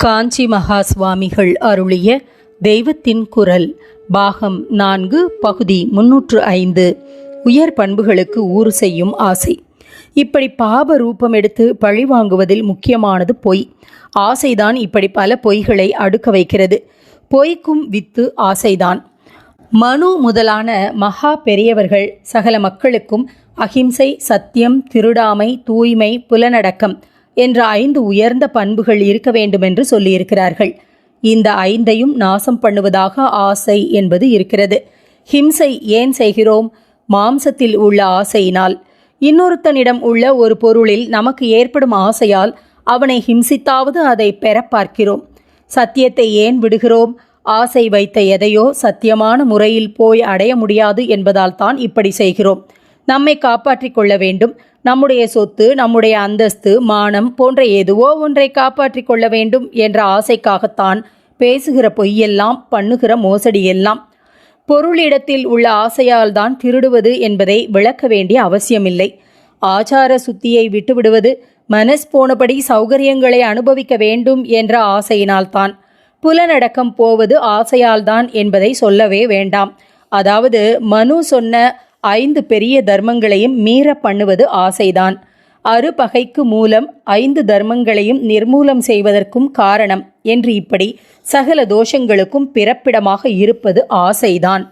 காஞ்சி மகா சுவாமிகள் அருளிய தெய்வத்தின் குரல் பாகம் நான்கு பகுதி முன்னூற்று ஐந்து. உயர் பண்புகளுக்கு ஊறு செய்யும் ஆசை. இப்படி பாப ரூபம் எடுத்து பழி வாங்குவதில் முக்கியமானது பொய். ஆசைதான் இப்படி பல பொய்களை அடுக்க வைக்கிறது. பொய்க்கும் வித்து ஆசைதான். மனு முதலான மகா பெரியவர்கள் சகல மக்களுக்கும் அகிம்சை சத்தியம் திருடாமை தூய்மை புலனடக்கம் என்ற ஐந்து உயர்ந்த பண்புகள் இருக்க வேண்டுமென்று சொல்லியிருக்கிறார்கள். இந்த ஐந்தையும் நாசம் பண்ணுவதாக ஆசை என்பது இருக்கிறது. ஹிம்சை ஏன் செய்கிறோம்? மாம்சத்தில் உள்ள ஆசையினால். இன்னொருத்தனிடம் உள்ள ஒரு பொருளில் நமக்கு ஏற்படும் ஆசையால் அவனை ஹிம்சித்தாவது அதை பெற பார்க்கிறோம். சத்தியத்தை ஏன் விடுகிறோம்? ஆசை வைத்த எதையோ சத்தியமான முறையில் போய் அடைய முடியாது என்பதால் தான் இப்படி செய்கிறோம். நம்மை காப்பாற்றிக் கொள்ள வேண்டும். நம்முடைய சொத்து நம்முடைய அந்தஸ்து மானம் போன்ற எதுவோ ஒன்றை காப்பாற்றிக் கொள்ள வேண்டும் என்ற ஆசைக்காகத்தான் பேசுகிற பொய்யெல்லாம் பண்ணுகிற மோசடியெல்லாம். பொருளிடத்தில் உள்ள ஆசையால் தான் திருடுவது என்பதை விளக்க வேண்டிய அவசியமில்லை. ஆச்சார சுத்தியை விட்டுவிடுவது மனஸ் போனபடி சௌகரியங்களை அனுபவிக்க வேண்டும் என்ற ஆசையினால்தான். புலனடக்கம் போவது ஆசையால்தான் என்பதை சொல்லவே வேண்டாம். அதாவது மனு சொன்ன ஐந்து பெரிய தர்மங்களையும் மீற பண்ணுவது ஆசைதான். அறுபகைக்கு மூலம் ஐந்து தர்மங்களையும் நிர்மூலம் செய்வதற்கும் காரணம் என்று இப்படி சகல தோஷங்களுக்கும் பிறப்பிடமாக இருப்பது ஆசைதான்.